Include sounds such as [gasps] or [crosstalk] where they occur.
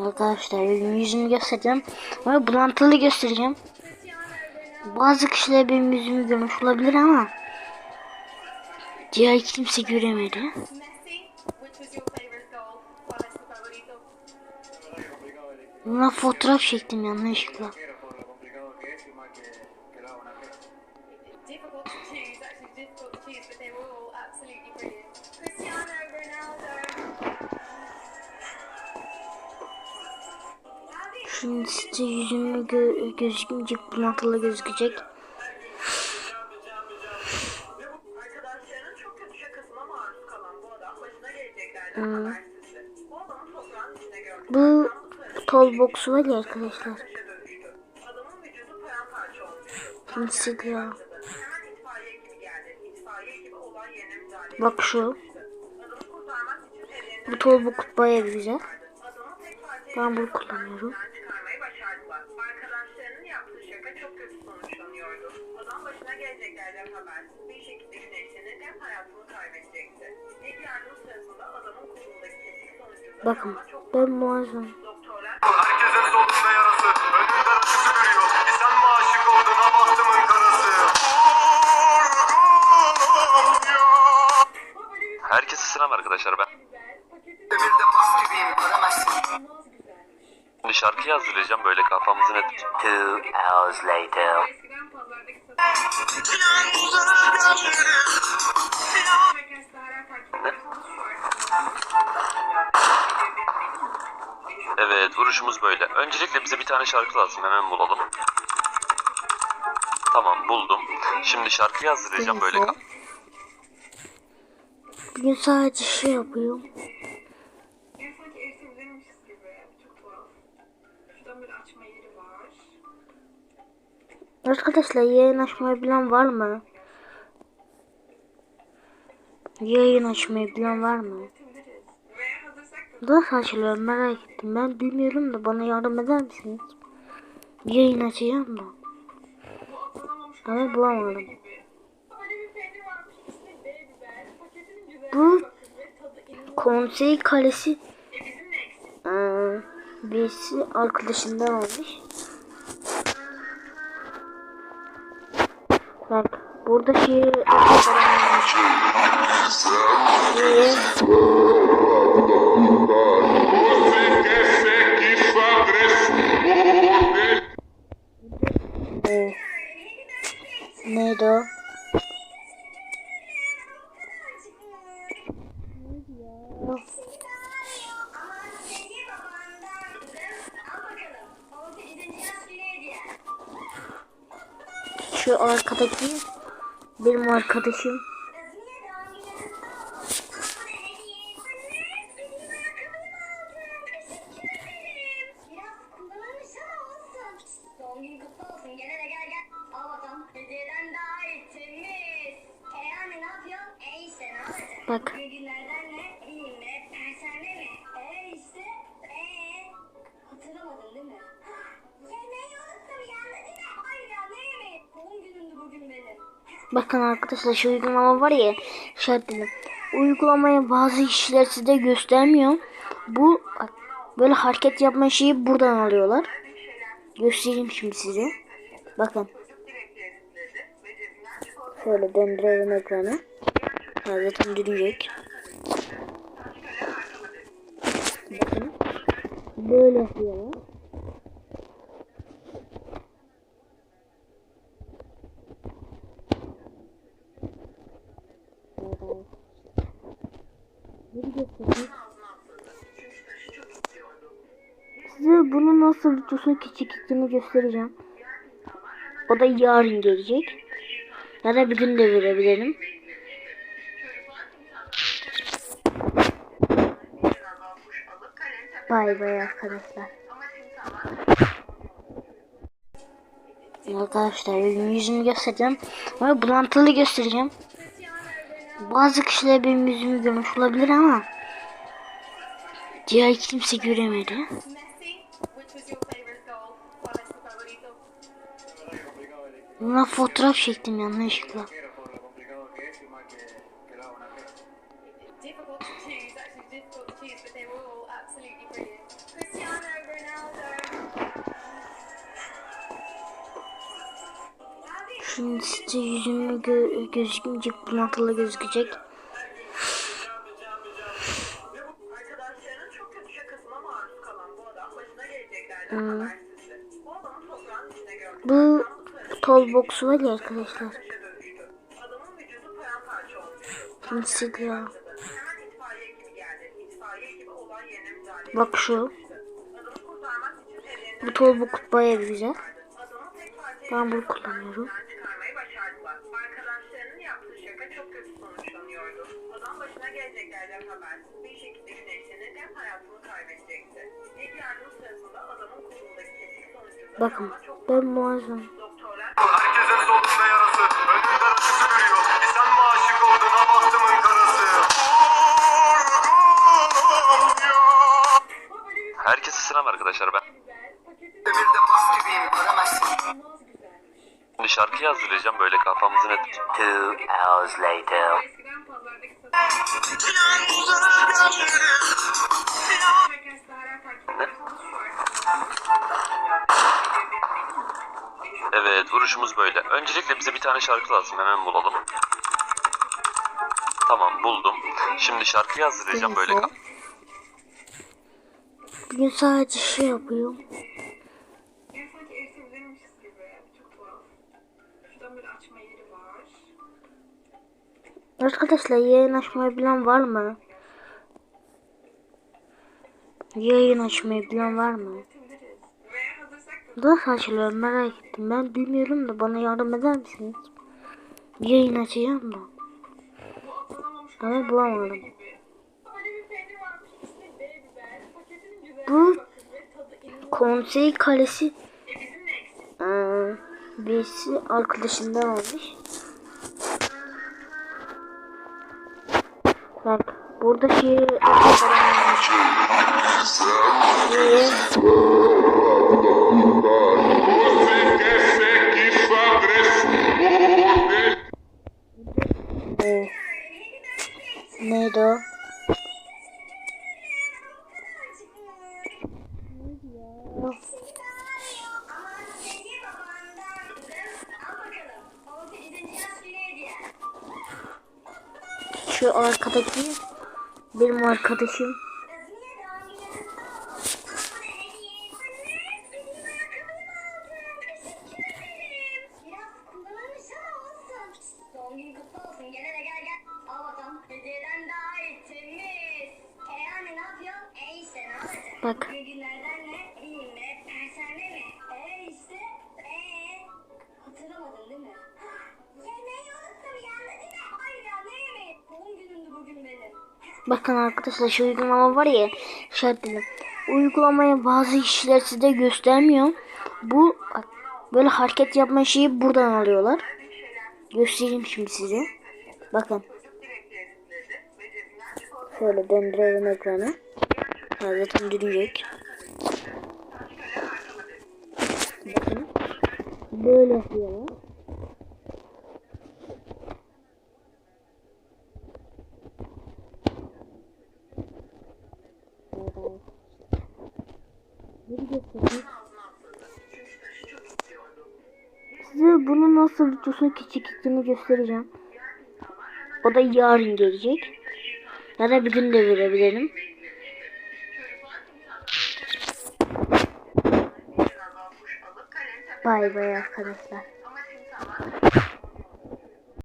Arkadaşlar yüzümü göstereceğim. Ama bulantılı göstereceğim. Bazı kişiler benim yüzümü görmüş olabilir ama diğer kimse göremedi. Buna fotoğraf çektim yanlışlıkla. Şimdi size yüzümü gö gözükmeyecek, bulantılı gözükecek. Hmm. Bu tol boksu var ya arkadaşlar. Şimdi müdahale Bak şu. Bu tol bok baya güzel. Ben bunu kullanıyorum. Geleceklerden habersiz bir şekilde güneşlenirken hayatını kaybedecekti. İlk yardım sırasında adamın kolundaki sonucunda Bakın ben muazzam. doktorlar Herkesin solunda yarası Önünde rakısı görüyor Bir sen mi aşık oldun ha bahtımın karası Herkese selam arkadaşlar ben gibiyim göremezsin Şimdi şarkı yazdıracağım böyle kafamızın et Two hours later Evet vuruşumuz böyle. Öncelikle bize bir tane şarkı lazım hemen bulalım. Tamam buldum. Şimdi şarkı yazdıracağım böyle Telefon. Bugün sadece şey yapıyorum. Arkadaşlar yayın açmayı bilen var mı? Yayın açmayı bilen var mı? Nasıl açılıyor merak ettim. Ben bilmiyorum da bana yardım eder misiniz? Yayın açacağım da. Ama bulamadım. Bu konsey kalesi E eee, birisi arkadaşından almış. Sua cresça. e, neydi o? Arkadaki benim arkadaşım. Doğum Bakın arkadaşlar şu uygulama var ya şart dedim. Uygulamayı bazı kişiler size göstermiyor. Bu böyle hareket yapma şeyi buradan alıyorlar. Göstereyim şimdi size. Bakın. Şöyle döndürelim ekranı. Ha, zaten dönecek. Bakın. Böyle yapıyorlar. Nasıl videosunu çektiğini göstereceğim. O da yarın gelecek. Ya da bir gün de verebilirim. Bay bay arkadaşlar. Arkadaşlar yüzümü göstereceğim. Ama bulantılı göstereceğim. Bazı kişiler benim yüzümü görmüş olabilir ama diğer kimse göremedi. Buna fotoğraf çektim yanlışlıkla. Şimdi size yüzümü gö gözükmeyecek, bulantılı gözükecek. Hmm. Bu bu tol boxu var ya arkadaşlar. Şimdi etti. Bak şu. Bu tol box baya güzel. Ben bunu kullanıyorum. Bakın ben muazzam. Herkesin solunda yarası Önünden acısı görüyor Bir sen mi aşık oldun ha bahtımın karası Herkese selam arkadaşlar ben. Demirde bas gibiyim göremezsin Şimdi şarkı yazdıracağım böyle kafamızı net. Two hours later. Eskiden Evet vuruşumuz böyle. Öncelikle bize bir tane şarkı lazım hemen bulalım. Tamam buldum. Şimdi şarkı yazdıracağım böyle. ka- Bugün sadece şey yapıyorum. Arkadaşlar yayın açmayı bilen var mı? Yayın açmayı bilen var mı? Nasıl açılıyor merak ettim. Ben bilmiyorum da bana yardım eder misiniz? Yayın açacağım da. Ama bulamadım. bir Bu konsey kalesi E eee, birisi arkadaşından almış. Bak burada şey Você neydi o? Şu arkadaki benim arkadaşım. [gasps] benim. Bakın arkadaşlar şu uygulama var ya işaretledim. Uygulamaya bazı kişiler size göstermiyor. Bu bak, böyle hareket yapma şeyi buradan alıyorlar. Göstereyim şimdi size. Bakın. Şöyle döndürelim ekranı. Ha, zaten dönecek. Bakın. Böyle yapıyorlar. Size bunu nasıl videosunu küçüklüğünü göstereceğim. O da yarın gelecek. Ya da bir gün de verebilirim. Bay bay arkadaşlar.